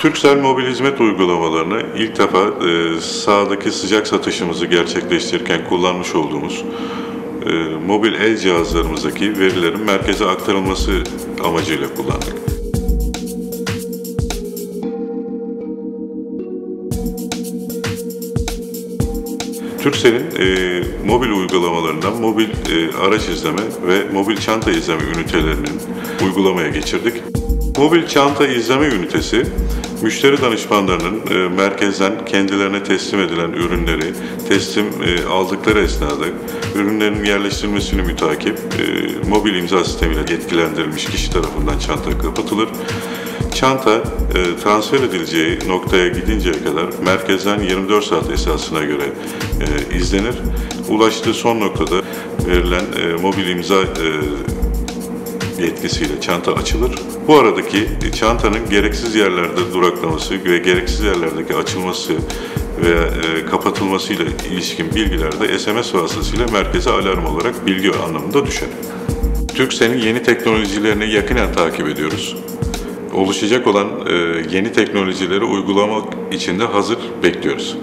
Türksel mobil hizmet uygulamalarını ilk defa e, sahadaki sıcak satışımızı gerçekleştirirken kullanmış olduğumuz e, mobil el cihazlarımızdaki verilerin merkeze aktarılması amacıyla kullandık. Turkcell'in e, mobil uygulamalarından mobil e, araç izleme ve mobil çanta izleme ünitelerinin uygulamaya geçirdik. Mobil çanta izleme ünitesi, müşteri danışmanlarının e, merkezden kendilerine teslim edilen ürünleri teslim e, aldıkları esnada ürünlerin yerleştirilmesini mütakip e, mobil imza sistemiyle yetkilendirilmiş kişi tarafından çanta kapatılır. Çanta e, transfer edileceği noktaya gidinceye kadar merkezden 24 saat esasına göre e, izlenir. Ulaştığı son noktada verilen e, mobil imza e, yetkisiyle çanta açılır. Bu aradaki çantanın gereksiz yerlerde duraklaması ve gereksiz yerlerdeki açılması veya e, kapatılmasıyla ilişkin bilgiler de SMS vasıtasıyla merkeze alarm olarak bilgi anlamında düşer. Türkcell'in yeni teknolojilerini yakinen takip ediyoruz. Oluşacak olan e, yeni teknolojileri uygulamak için de hazır bekliyoruz.